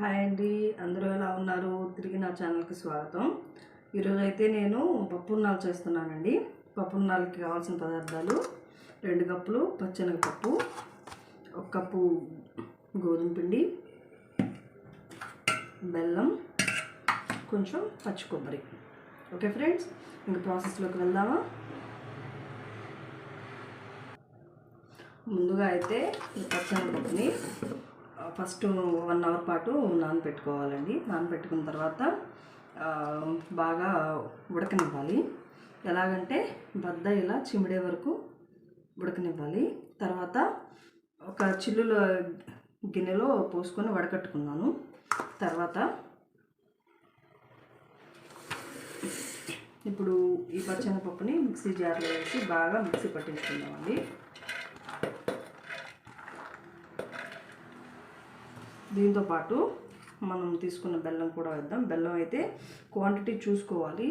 Hi అండి. అందరూ ఎలా ఉన్నారు? తిరిగి నా ఛానల్కి స్వాగతం. ఈరోజు అయితే నేను పప్పున్నాలు చేస్తున్నానండి. పప్పున్నాలకి కావాల్సిన పదార్థాలు రెండు కప్పులు పచ్చెనగపప్పు ఒక కప్పు గోధుమ పిండి బెల్లం కొంచెం పచ్చి కొబ్బరి. ఓకే ఫ్రెండ్స్ ఇంకా ప్రాసెస్లోకి వెళ్దామా? ముందుగా అయితే ఈ ఫస్ట్ వన్ అవర్ పాటు నానబెట్టుకోవాలండి. నానబెట్టుకున్న తర్వాత బాగా ఉడకనివ్వాలి. ఎలాగంటే బద్ద ఇలా చిమిడే వరకు ఉడకనివ్వాలి. తర్వాత ఒక చిల్లుల గిన్నెలో పోసుకొని వడకట్టుకున్నాను. తర్వాత ఇప్పుడు ఈ పచ్చనపప్పుని మిక్సీ జార్లో వేసి బాగా మిక్సీ పట్టించుకుందామండి. దీంతో పాటు మనం తీసుకున్న బెల్లం కూడా వేద్దాం. బెల్లం అయితే క్వాంటిటీ చూసుకోవాలి.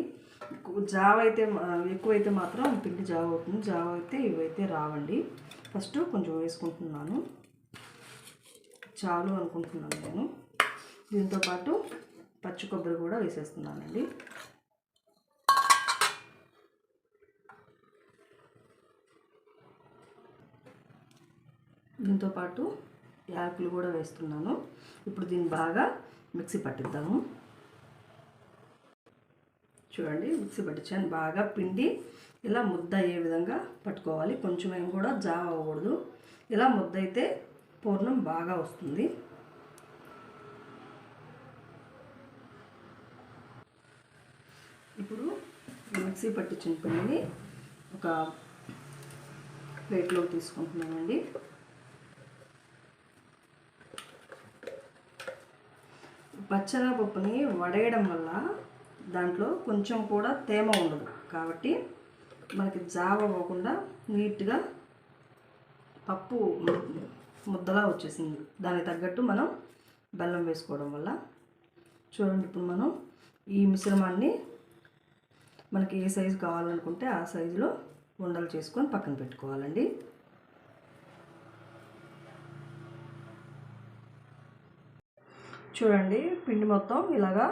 జావ అయితే ఎక్కువైతే మాత్రం పిండి జావ అవుతుంది. జావ అయితే ఇవైతే రావండి. ఫస్ట్ కొంచెం వేసుకుంటున్నాను. చాలు అనుకుంటున్నాను నేను. దీంతో పాటు పచ్చి కొబ్బరి కూడా వేసేస్తున్నానండి. దీంతో పాటు యాలకులు కూడా వేస్తున్నాను. ఇప్పుడు దీన్ని బాగా మిక్సీ పట్టిద్దాము. చూడండి మిక్సీ పట్టించాను. బాగా పిండి ఇలా ముద్ద అయ్యే విధంగా పట్టుకోవాలి. కొంచెం ఏం కూడా జావ అవ్వకూడదు. ఇలా ముద్ద అయితే పూర్ణం బాగా వస్తుంది. ఇప్పుడు మిక్సీ పట్టించిన పిండిని ఒక ప్లేట్లో తీసుకుంటున్నానండి పచ్చనపప్పుని వడేయడం వల్ల దాంట్లో కొంచెం కూడా తేమ ఉండదు. కాబట్టి మనకి జావ అవ్వకుండా నీట్గా పప్పు ముద్దలా వచ్చేసింది. దానికి తగ్గట్టు మనం బెల్లం వేసుకోవడం వల్ల. చూడండి ఇప్పుడు మనం ఈ మిశ్రమాన్ని మనకి ఏ సైజు కావాలనుకుంటే ఆ సైజులో ఉండలు చేసుకొని పక్కన పెట్టుకోవాలండి. చూడండి పిండి మొత్తం ఇలాగా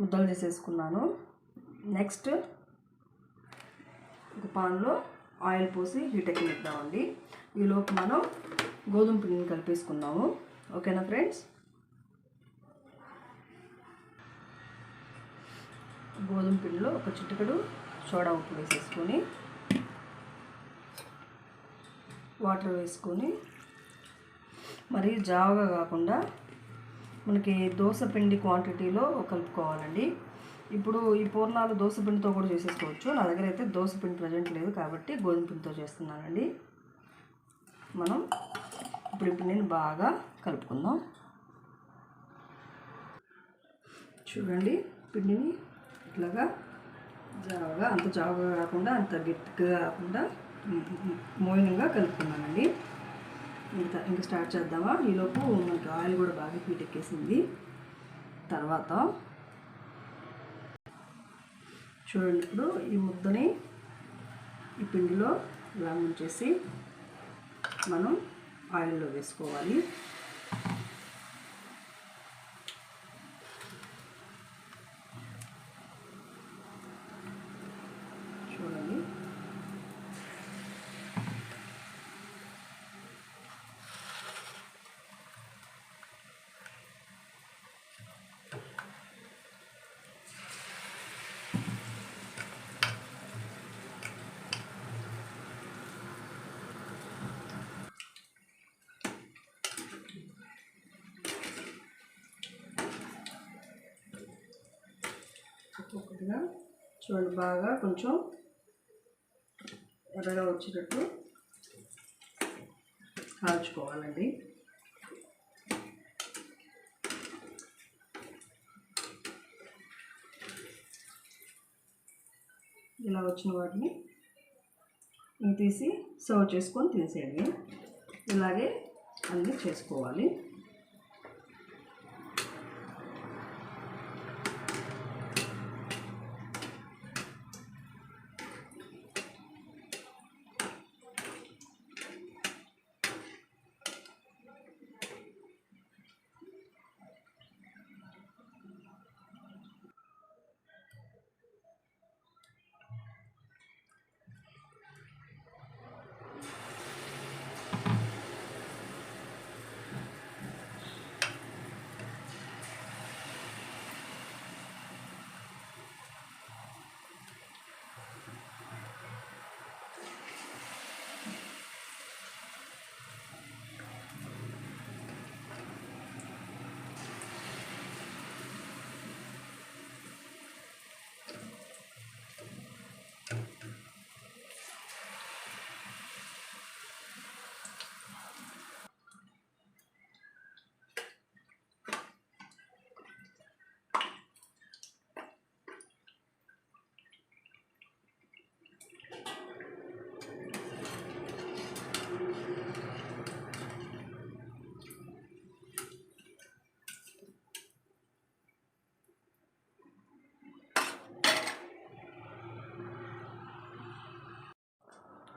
ముద్దలు చేసేసుకున్నాను. నెక్స్ట్ ఒక పాన్లో ఆయిల్ పోసి హీట్ ఎక్కిద్దామండి ఈలోపు మనం గోధుమ పిండిని కలిపేసుకుందాము. ఓకేనా ఫ్రెండ్స్ గోధుమ పిండిలో ఒక చిటికెడు సోడా ఉప్పు వేసేసుకొని వాటర్ వేసుకొని మరి జావగా కాకుండా మనకి దోశ పిండి క్వాంటిటీలో కలుపుకోవాలండి. ఇప్పుడు ఈ పూర్ణాలు దోశ పిండితో కూడా చేసేసుకోవచ్చు. నా దగ్గర అయితే దోశ పిండి ప్రజెంట్ లేదు కాబట్టి గోధుమ పిండితో చేస్తున్నానండి. మనం ఇప్పుడు ఈ పిండిని బాగా కలుపుకుందాం. చూడండి పిండిని ఇట్లాగా జావగా అంత జావగా కాకుండా అంత గట్టిగా కాకుండా మోయినంగా కలుపుకున్నానండి. ఇంకా ఇంకా స్టార్ట్ చేద్దామా? ఈలోపు మనకి ఆయిల్ కూడా బాగా హీట్ ఎక్కేసింది. తర్వాత చూడండి ఇప్పుడు ఈ ముద్దని ఈ పిండిలో ఇలా ముంచేసి మనం ఆయిల్లో వేసుకోవాలి చూడండి ఒక్కొక్కటిగా చూడండి బాగా కొంచెం ఎర్రగా వచ్చేటట్టు కాల్చుకోవాలండి. ఇలా వచ్చిన వాటిని తీసి సర్వ్ చేసుకొని తీసేయండి ఇలాగే అన్నీ చేసుకోవాలి.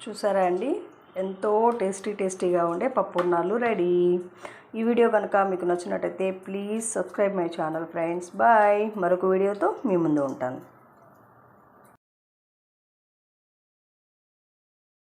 చూసారా అండి? ఎంతో టేస్టీ టేస్టీగా ఉండే పప్పుర్నాలు రెడీ. ఈ వీడియో కనుక మీకు నచ్చినట్టయితే please subscribe my channel friends. Bye. మరొక వీడియోతో మీ ముందు ఉంటాను.